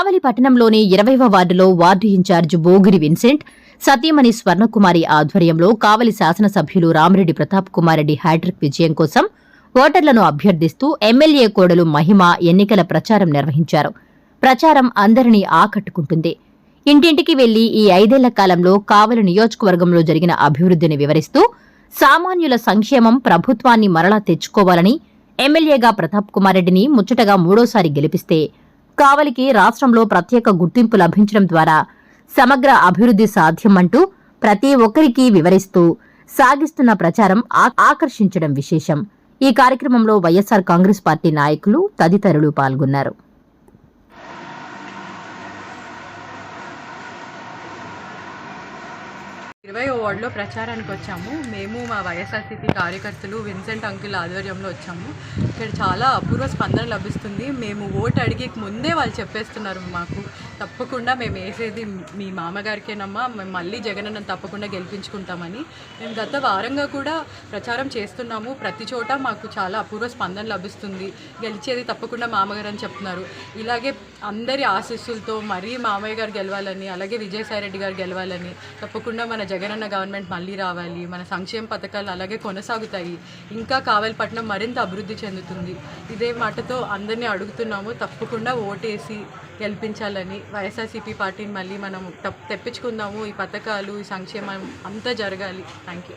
కావలి పట్టణంలోని ఇరవైవ వార్డులో వార్డు ఇన్ఛార్జ్ బోగిరి విన్సెంట్ సతీమణి స్వర్ణకుమారి ఆధ్వర్యంలో కావలి శాసనసభ్యులు రామిరెడ్డి ప్రతాప్ కుమారెడ్డి హ్యాట్రిక్ విజయం కోసం ఓటర్లను అభ్యర్థిస్తూ ఎమ్మెల్యే కోడలు మహిమ ఎన్నికల ప్రచారం నిర్వహించారు. ప్రచారం అందరినీ ఆకట్టుకుంటుంది. ఇంటింటికి వెళ్ళి ఈ ఐదేళ్ళ కాలంలో కావలి నియోజకవర్గంలో జరిగిన అభివృద్ధిని వివరిస్తూ సామాన్యుల సంక్షేమం ప్రభుత్వాన్ని మరలా తెచ్చుకోవాలని ఎమ్మెల్యేగా ప్రతాప్ కుమార్ రెడ్డిని ముచ్చటగా మూడోసారి గెలిపిస్తే కావలికి రాష్ట్రంలో ప్రత్యేక గుర్తింపు లభించడం ద్వారా సమగ్ర అభివృద్ధి సాధ్యమంటూ ప్రతి ఒక్కరికి వివరిస్తూ సాగిస్తున్న ప్రచారం ఆకర్షించడం విశేషం. ఈ కార్యక్రమంలో వైఎస్సార్ కాంగ్రెస్ పార్టీ నాయకులు తదితరులు పాల్గొన్నారు. ఇరవై వార్డులో ప్రచారానికి వచ్చాము. మేము మా వైఎస్ఆర్సీపీ కార్యకర్తలు విన్సెంట్ అంకుల్ ఆధ్వర్యంలో వచ్చాము. ఇక్కడ చాలా అపూర్వ స్పందన లభిస్తుంది. మేము ఓటు అడిగేకి ముందే వాళ్ళు చెప్పేస్తున్నారు మాకు. తప్పకుండా మేము వేసేది మీ మామగారికేనమ్మా మేము మళ్ళీ జగనన్న తప్పకుండా గెలిపించుకుంటామని. మేము గత వారంగా కూడా ప్రచారం చేస్తున్నాము. ప్రతి చోట మాకు చాలా అపూర్వ స్పందన లభిస్తుంది. గెలిచేది తప్పకుండా మామగారు అని చెప్తున్నారు. ఇలాగే అందరి ఆశీస్సులతో మరీ మామయ్య గారు గెలవాలని అలాగే విజయసాయి రెడ్డి గారు గెలవాలని తప్పకుండా మన జగనన్న గవర్నమెంట్ మళ్ళీ రావాలి. మన సంక్షేమ పథకాలు అలాగే కొనసాగుతాయి. ఇంకా కావలిపట్నం మరింత అభివృద్ధి చెందుతుంది. ఇదే మాటతో అందరినీ అడుగుతున్నాము. తప్పకుండా ఓటేసి గెలిపించాలని వైఎస్ఆర్సీపీ పార్టీని మళ్ళీ మనం తప్- తెప్పించుకుందాము. ఈ పథకాలు ఈ సంక్షేమం అంతా జరగాలి. Thank you